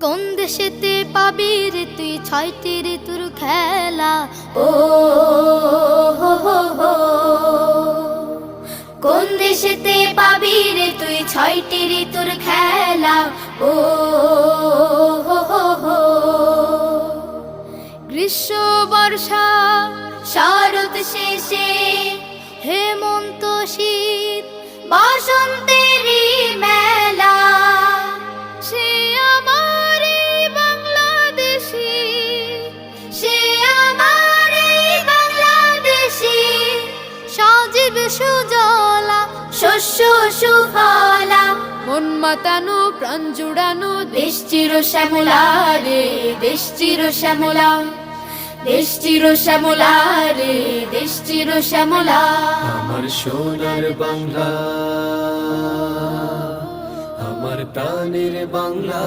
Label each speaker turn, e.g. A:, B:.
A: কোন দেশেতে পাবি রে তুই ছয়টি ঋতুর খেলা ও। কোন দেশেতে পাবি রে তুই ছয়টি ঋতুর খেলা ও। গ্রীষ্ম, বর্ষা, শরৎ শেষে হেমন্ত শীত বসন্তেরই সুজলা শস্য সুফলা। মন মাতানো প্রাণ জুড়ানো দেশ চির শ্যামলা রে দেশ চির শ্যামলা। দেশ চির শ্যামলা রে দেশ চির শ্যামলা।
B: আমার সোনার বাংলা আমার প্রাণের বাংলা।